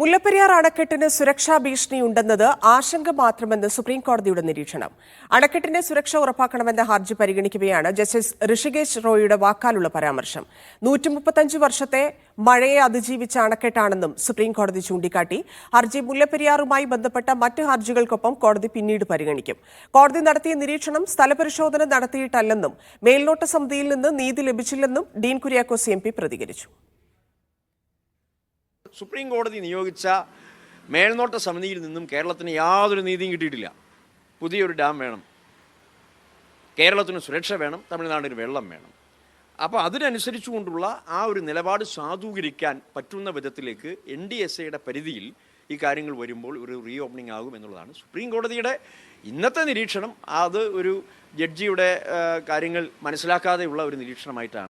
മുല്ലപ്പെരിയാർ അണക്കെട്ടിന് സുരക്ഷാ ഭീഷണിയുണ്ടെന്നത് ആശങ്ക മാത്രമെന്ന് സുപ്രീം കോടതിയുടെ നിരീക്ഷണം. അണക്കെട്ടിന്റെ സുരക്ഷ ഉറപ്പാക്കണമെന്ന ഹർജി പരിഗണിക്കുകയാണ് ജസ്റ്റിസ് ഋഷികേശ് റോയിയുടെ വാക്കാലുള്ള പരാമർശം. നൂറ്റി മുപ്പത്തഞ്ച് വർഷത്തെ മഴയെ അതിജീവിച്ച അണക്കെട്ടാണെന്നും സുപ്രീം കോടതി ചൂണ്ടിക്കാട്ടി. ഹർജി മുല്ലപ്പെരിയാറുമായി ബന്ധപ്പെട്ട മറ്റ് ഹർജികൾക്കൊപ്പം കോടതി പിന്നീട് പരിഗണിക്കും. കോടതി നടത്തിയ നിരീക്ഷണം സ്ഥലപരിശോധന നടത്തിയിട്ടല്ലെന്നും മേൽനോട്ട സമിതിയിൽ നിന്ന് നീതി ലഭിച്ചില്ലെന്നും ഡീൻ കുര്യാക്കോസ് എം പ്രതികരിച്ചു. സുപ്രീം കോടതി നിയോഗിച്ച മേൽനോട്ട സമിതിയിൽ നിന്നും കേരളത്തിന് യാതൊരു നീതിയും കിട്ടിയിട്ടില്ല. പുതിയൊരു ഡാം വേണം. കേരളത്തിന് സുരക്ഷ വേണം. തമിഴ്നാടിന് വെള്ളം വേണം. അപ്പോൾ അതിനനുസരിച്ചുകൊണ്ടുള്ള ആ ഒരു നിലപാട് സാധൂകരിക്കാൻ പറ്റുന്ന വിധത്തിലേക്ക് എൻ ഡി എസ് എയുടെ പരിധിയിൽ ഈ കാര്യങ്ങൾ വരുമ്പോൾ ഒരു റീ ഓപ്പണിംഗ് ആകും എന്നുള്ളതാണ്. സുപ്രീം കോടതിയുടെ ഇന്നത്തെ നിരീക്ഷണം അത് ഒരു ജഡ്ജിയുടെ കാര്യങ്ങൾ മനസ്സിലാക്കാതെയുള്ള ഒരു നിരീക്ഷണമായിട്ടാണ്.